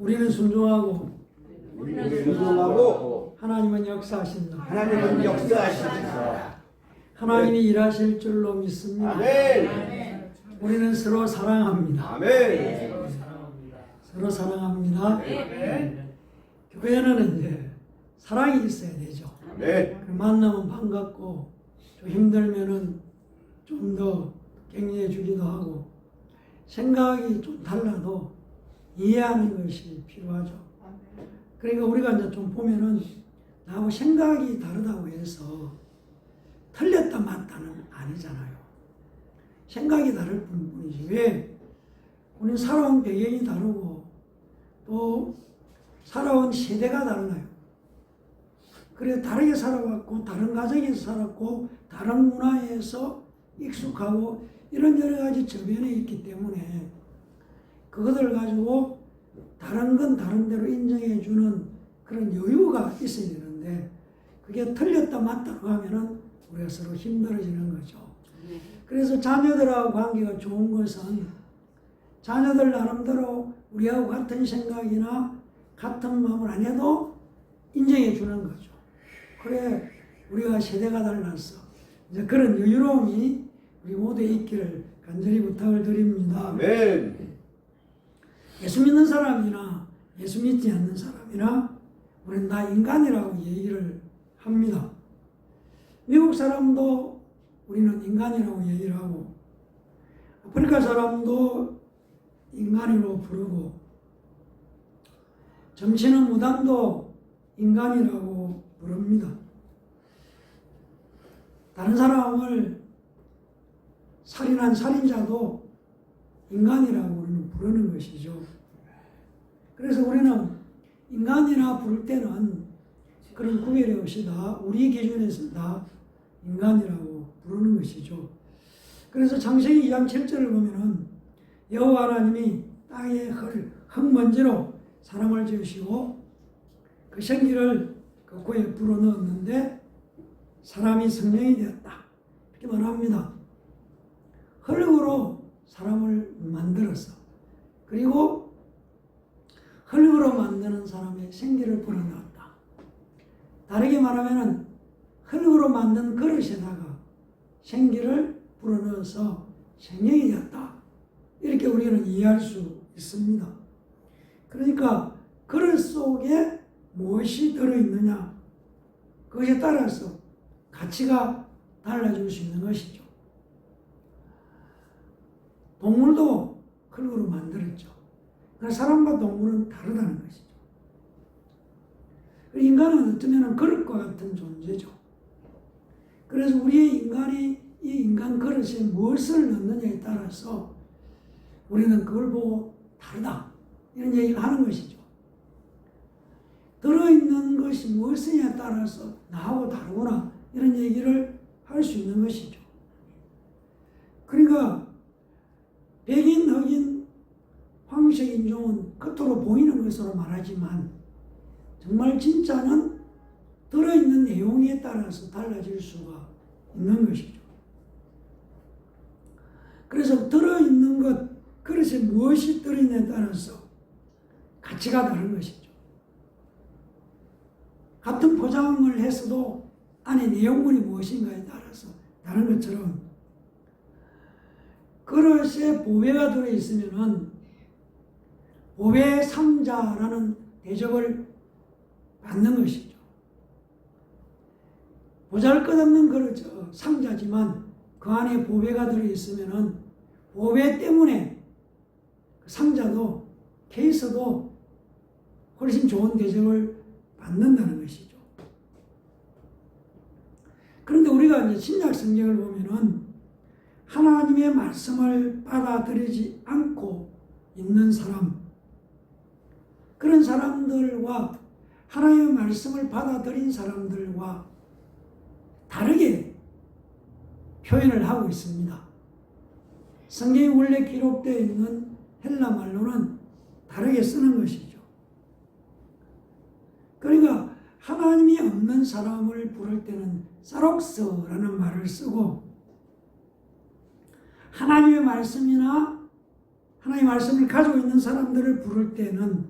우리는 순종하고 우리는 순종하고 하나님은 역사하신다. 하나님은 역사하십니다. 하나님이 일하실 줄로 믿습니다. 아멘. 우리는 서로 사랑합니다. 아멘. 서로 사랑합니다. 교회는 이제 사랑이 있어야 되죠. 아멘. 그 만나면 반갑고 좀 힘들면은 좀 더 격려해 주기도 하고 생각이 좀 달라도 이해하는 것이 필요하죠. 그러니까 우리가 이제 좀 보면은 나하고 생각이 다르다고 해서 틀렸다 맞다는 아니잖아요. 생각이 다를 뿐이지 왜 우리는 살아온 배경이 다르고 또 살아온 세대가 달라요. 그래 다르게 살아왔고 다른 가정에서 살았고 다른 문화에서 익숙하고 이런 여러 가지 저변에 있기 때문에 그것을 가지고 다른 건 다른 대로 인정해 주는 그런 여유가 있어야 되는데 그게 틀렸다 맞다고 하면은 우리가 서로 힘들어지는 거죠. 그래서 자녀들하고 관계가 좋은 것은 자녀들 나름대로 우리하고 같은 생각이나 같은 마음을 안 해도 인정해 주는 거죠. 그래 우리가 세대가 달라서 이제 그런 여유로움이 우리 모두에 있기를 간절히 부탁을 드립니다. 아멘. 예수 믿는 사람이나 예수 믿지 않는 사람이나 우리는 다 인간이라고 얘기를 합니다. 미국 사람도 우리는 인간이라고 얘기를 하고 아프리카 사람도 인간으로 부르고 정치는 무당도 인간이라고 부릅니다. 다른 사람을 살인한 살인자도 인간이라고 부르는 것이죠. 그래서 우리는 인간이나 부를 때는 그런 구별이 없이 다 우리 기준에서 다 인간이라고 부르는 것이죠. 그래서 창세기 2장 7절을 보면은 여호와 하나님이 땅에 흙, 흙먼지로 사람을 지으시고 그 생기를 그 코에 불어넣었는데 사람이 성령이 되었다. 이렇게 말합니다. 흙으로 사람을 만들었어. 그리고 흙으로 만드는 사람의 생기를 불어넣었다. 다르게 말하면은 흙으로 만든 그릇에다가 생기를 불어넣어서 생명이 되었다. 이렇게 우리는 이해할 수 있습니다. 그러니까 그릇 속에 무엇이 들어있느냐 그것에 따라서 가치가 달라질 수 있는 것이죠. 동물도 흙으로 만들었죠. 그러나 사람과 동물은 다르다는 것이죠. 인간은 어쩌면 그릇과 같은 존재죠. 그래서 우리의 인간이 이 인간 그릇에 무엇을 넣느냐에 따라서 우리는 그걸 보고 다르다. 이런 얘기를 하는 것이죠. 들어있는 것이 무엇이냐에 따라서 나하고 다르구나. 이런 얘기를 할 수 있는 것이죠. 그러니까 백인, 흑인, 황색 인종은 겉으로 보이는 것으로 말하지만 정말 진짜는 들어있는 내용에 따라서 달라질 수가 있는 것이죠. 그래서 들어있는 것, 그릇에 무엇이 들어있냐에 따라서 가치가 다른 것이죠. 같은 포장을 했어도 안에 내용물이 무엇인가에 따라서 다른 것처럼 그릇에 보배가 들어있으면은 보배 상자라는 대접을 받는 것이죠. 보잘 것 없는 그릇 상자지만 그 안에 보배가 들어있으면은 보배 때문에 그 상자도 케이스도 훨씬 좋은 대접을 받는다는 것이죠. 그런데 우리가 이제 신약 성경을 보면은 하나님의 말씀을 받아들이지 않고 있는 사람, 그런 사람들과 하나님의 말씀을 받아들인 사람들과 다르게 표현을 하고 있습니다. 성경이 원래 기록되어 있는 헬라 말로는 다르게 쓰는 것이죠. 그러니까 하나님이 없는 사람을 부를 때는 사록스라는 말을 쓰고 하나님의 말씀이나 하나님의 말씀을 가지고 있는 사람들을 부를 때는